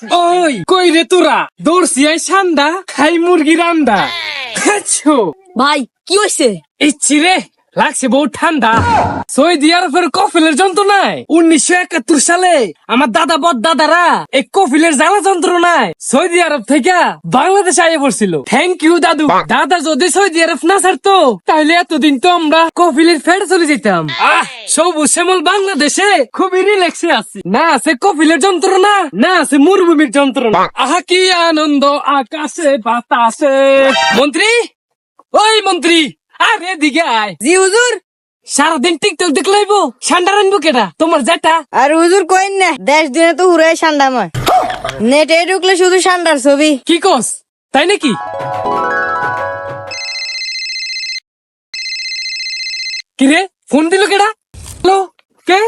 ওই কই রে তোরা? দৌড়ছি আই সান্দা খাই মুরগি রান্দা খাচ্ছ ভাই কি হয়েছে ইচ্ছি রে। লাগছে বহু ঠান্ডা। সৌদি আরবের কফিলের যন্ত্রণায়। উনিশশো একাত্তর সালে আমার দাদা বদ দাদারা এই কফিলের জ্বালা যন্ত্রণায় সৌদি আরব থেকে বাংলাদেশে আইয়ে পড়ছিল। থ্যাংক ইউ দাদু। দাদা যদি সৌদি আরব না ছাড়তো, তাহলে এতদিন তো আমরা কফিলের ফের চলে যেতাম। আহ, সবুজ শ্যামল বাংলাদেশে খুবই রিল্যাক্সে আছি। না আছে কফিলের যন্ত্রণা, না আছে মরুভূমির যন্ত্রণা। আহা, কি আনন্দ আকাশে বাতাসে। মন্ত্রী? ওই মন্ত্রী! আরে দিকে আয়। জি হুজুর। সারাদিন টিকটক দেখলাইবো সান্ডা রানবো কেটা তোমার যেটা। আর হুজুর কইন না দেশ দিনে তো হুরাই সান্ডাময় নেটে ঢুকলে শুধু সান্ডার ছবি। কি কস? তাই নাকি? কিরে ফোন দিল কেডা? হ্যালো কে?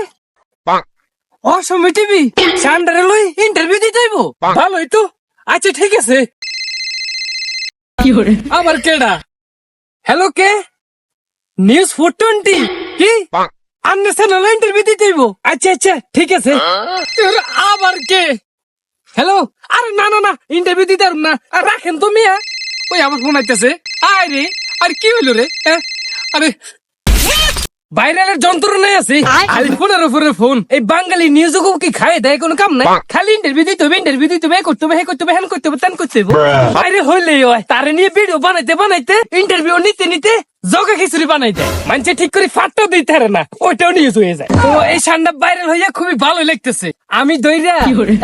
অসময় টিভি সান্ডারে লই ইন্টারভিউ দিতে হইব। ভালোই তো। আচ্ছা ঠিক আছে। আবার কেডা? হ্যালো কে? নিউজ ফোর টোয়েন্টি কি? আন্নে চ্যানেল ইন্টারভিউ দিতে আচ্ছা আচ্ছা ঠিক আছে। এর আবার কে? হ্যালো আরে না না না ইন্টারভিউ দিতে পারব না। আর রাখেন তো মিয়া। ওই আমার ফোন আইতেছে। আরে আর কি হইল রে? হ্যাঁ? আরে ভাইরালের যন্ত্রণায় আছে। খালি ফোনের উপরে ফোন। এই বাঙালি নিউজ কি খায় দেয় কোনো কাম নাই? খালি ইন্টারভিউ দিতে হবে ইন্টারভিউ দিতে হবে করতে হবে হে করতে হবে হ্যান করতে হবে তেন করতে হবে। বাইরে হইলেই হয় তারে নিয়ে ভিডিও বানাইতে বানাইতে ইন্টারভিউ নিতে নিতে জগা খিচুড়ি বানাইতে। মানছে ঠিক করে ফাটটাও দিতে পারে না ওইটাও নিউজ হয়ে যায়। তো এই সান্ডা ভাইরাল হইয়া খুবই ভালো লাগতেছে। আমি দইরা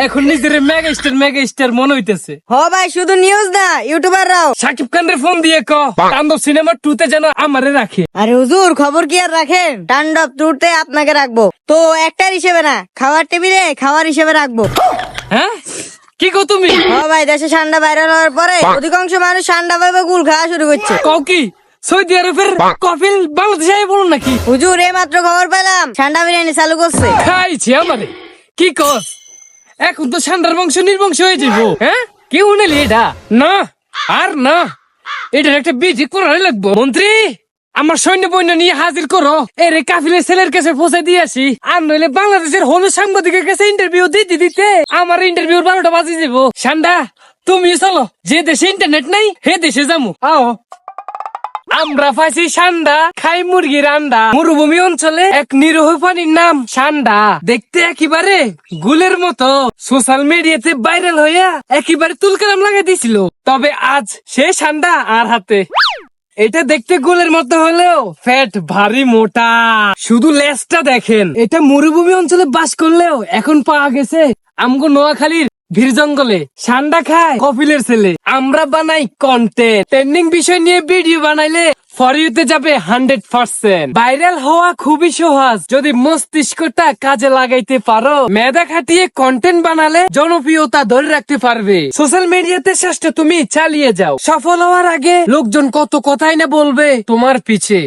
এখন নিজের মেগা স্টার মেগা স্টার মনে হইতেছে। হ ভাই শুধু নিউজ না ইউটিউবাররাও সাকিব খানের ফোন দিয়ে ক তাণ্ডব সিনেমা টু তে যেন আমারে রাখে। আরে হুজুর খবর কি আর রাখেন? টান্ডব টুরতে আপনাকে রাখব। তো একটার হিসেবে না খাওয়ার টেবিলে খাওয়ার হিসেবে রাখব। হ্যাঁ? কি কো তুমি? হ ভাই দেশে ঠান্ডা ভাইরাল হওয়ার পরে অধিকাংশ মানুষ ঠান্ডা ভাবে গুল খাওয়া শুরু করছে। কও কি? সৌদি আরবের কফিল বাংলাদেশে আই বলুন নাকি? হুজুর এই মাত্র খবর পেলাম। ঠান্ডা বিরিয়ানি চালু করছে। খাইছি আমারে কি কস? এখন তো সান্ডার বংশ নির্বংশ হয়ে যাব হ্যাঁ? কেউ নেলি এটা? না আর না। এটার একটা বিধি করাই লাগবো। মন্ত্রী আমার সৈন্য বৈন্য নিয়ে হাজির করো। এর এই কাফিলের ছেলের কাছে পৌঁছে দিয়ে আসি। আর নইলে বাংলাদেশের হলো সাংবাদিকের কাছে ইন্টারভিউ দিতে দিতে আমার ইন্টারভিউর বারোটা বাজে যাব সান্ডা তুমি চলো। যে দেশে ইন্টারনেট নাই হে দেশে যাব আও। আমরা পাইছি সান্ডা, খাই মুরগির আন্ডা মরুভূমি অঞ্চলে এক নিরহ প্রাণীর নাম সান্ডা। দেখতে একেবারে গুলের মতো। সোশ্যাল মিডিয়াতে ভাইরাল হইয়া একেবারে তুলকালাম লাগাই দিছিল। তবে আজ সে সান্ডা আর হাতে। এটা দেখতে গোলের মতো হলেও ফ্যাট ভারী মোটা। শুধু লেজটা দেখেন। এটা মরুভূমি অঞ্চলে বাস করলেও এখন পাওয়া গেছে আমগো নোয়াখালীর ভিড় জঙ্গলে সান্ডা খায় কপিলের ছেলে। আমরা বানাই কন্টেন্ট ট্রেন্ডিং বিষয় নিয়ে ভিডিও বানাইলে ফর ইউতে যাবে হান্ড্রেড পার্সেন্ট ভাইরাল হওয়া খুবই সহজ। যদি মস্তিষ্কটা কাজে লাগাইতে পারো, মেধা খাটিয়ে কন্টেন্ট বানালে জনপ্রিয়তা ধরে রাখতে পারবে। সোশ্যাল মিডিয়াতে শ্রেষ্ঠ তুমি চালিয়ে যাও। সফল হওয়ার আগে লোকজন কত কথাই না বলবে তোমার পিছে।